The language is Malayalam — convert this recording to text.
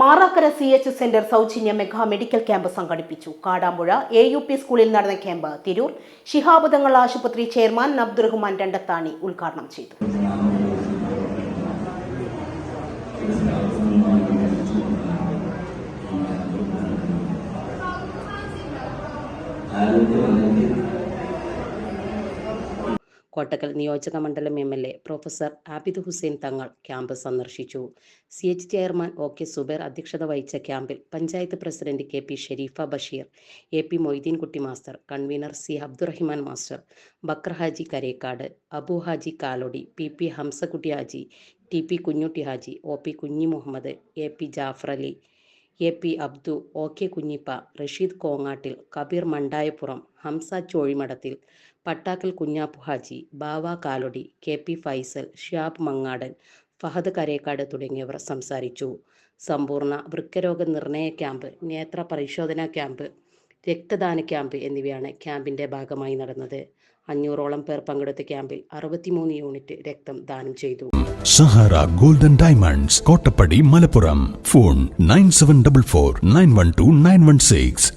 മാറാക്കര സി എച്ച് സെന്റർ സൗജന്യ മെഗാ മെഡിക്കൽ ക്യാമ്പ് സംഘടിപ്പിച്ചു. കാടാമ്പുഴ എ യു പി സ്കൂളിൽ നടന്ന ക്യാമ്പ് തിരൂർ ശിഹാബുദങ്ങൾ ആശുപത്രി ചെയർമാൻ അബ്ദുറഹ്മാൻ രണ്ടത്താണി ഉദ്ഘാടനം ചെയ്തു. കോട്ടക്കൽ നിയോജക മണ്ഡലം M L A professor Abid Hussain Thangal camp സന്ദർശിച്ചു. C H chairman O K Zubair അധ്യക്ഷത വഹിച്ച ക്യാമ്പിൽ panchayat president K P Sharifa Basheer A P Moideenkutty master convener C Abdurahiman master Bakra Haji Karekkad Abu Haji Kalody P P Hamzakutty Haji T P Kunjutty Haji O P Kunhi Muhammad A P Jafar Ali A P Abdu O K Kunhippa Rasheed Kongattil Kabeer Mandayappuram Hamza Chozhimadathil Pattakkal Kunjappu Haji Bava Kalody K P Faisal Shiyab Mangadan Fahad Karekkad തുടങ്ങിയവർ സംസാരിച്ചു. സമ്പൂർണ വൃക്കരോഗ നിർണയ ക്യാമ്പ് നേത്ര പരിശോധനാ ക്യാമ്പ് രക്തദാന ക്യാമ്പ് എന്നിവയാണ് ക്യാമ്പിന്റെ ഭാഗമായി നടന്നത്. അഞ്ഞൂറോളം പേർ പങ്കെടുത്ത ക്യാമ്പിൽ അറുപത്തിമൂന്ന് യൂണിറ്റ് രക്തം ദാനം ചെയ്തു. Sahara golden diamonds Kottappadi Malappuram. Phone nine seven double four nine one two nine one six.